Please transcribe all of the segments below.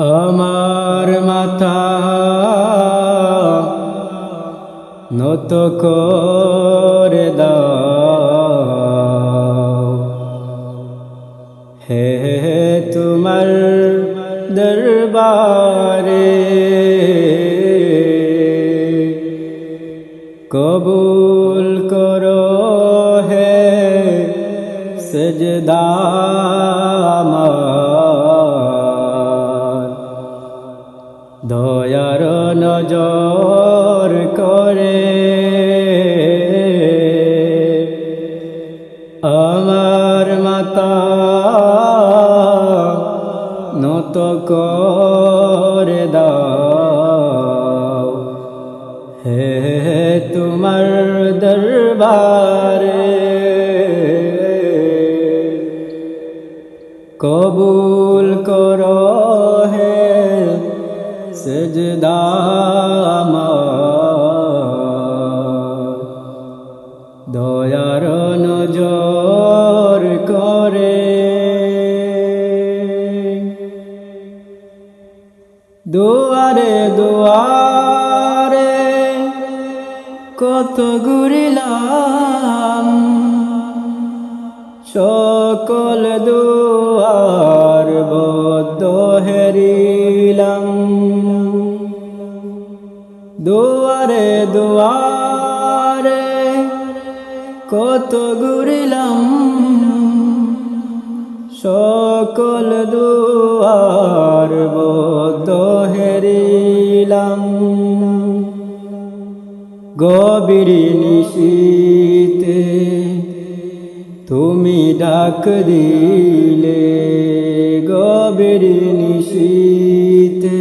আমার মাথা নত করে দাও। হে তোমার দরবারে কবুল করো হে সজদা আমার। দয়ার নজর করে। আমার মাতা নত করে দাও। হে তোমার দরবারে। কবুল সজদা দয়ার নজর করে। দুয়ারে দুয়ারে কত ঘুরিলাম। সকল দুয়ার কত ঘুরিলাম, সকল দুয়ার হেরিলাম। গভীর নিশীতে তুমি ডাক দিলে, গভীর নিশীতে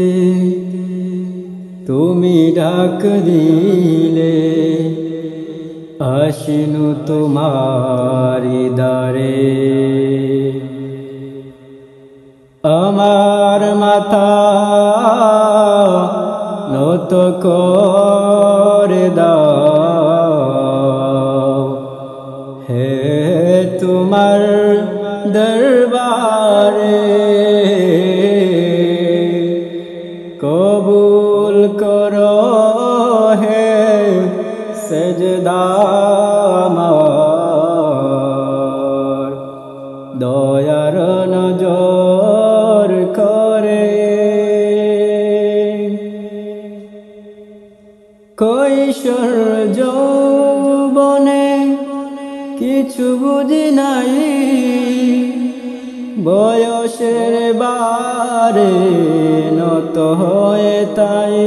তুমি ডাক দিলে আসিনু তোমারি দারে আমার মাথা নত করে দাও। কৈশোর যৌবনে কিছু বুঝি নাই। বয়সের বারে নত হয়ে তাই।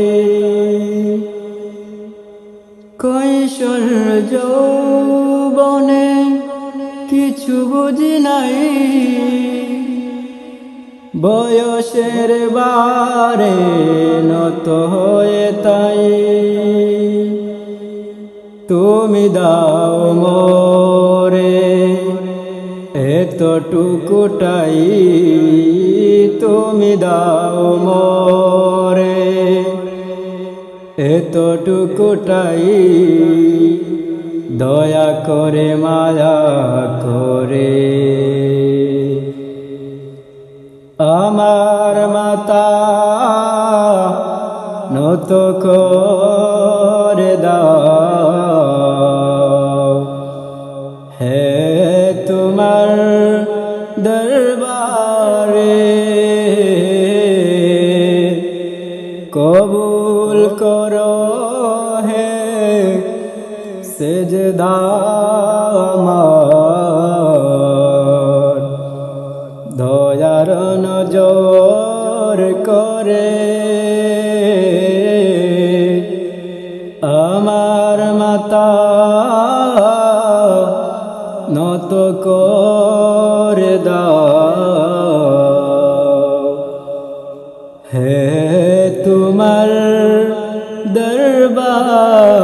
কৈশোর যৌবনে কিছু বুঝি নাই। বয়সের বারে নত হয়ে তাই। তুমি দাও মোরে, এতটুকুটাই তুমি দাও মোরে, এতটুকুটাই দয়া করে মায়া করে দাও। হে তোমার দরবারে কবুল করো হে সেজদা দয়ার নজর করে নত করে দাও। হে তোমার দরবারে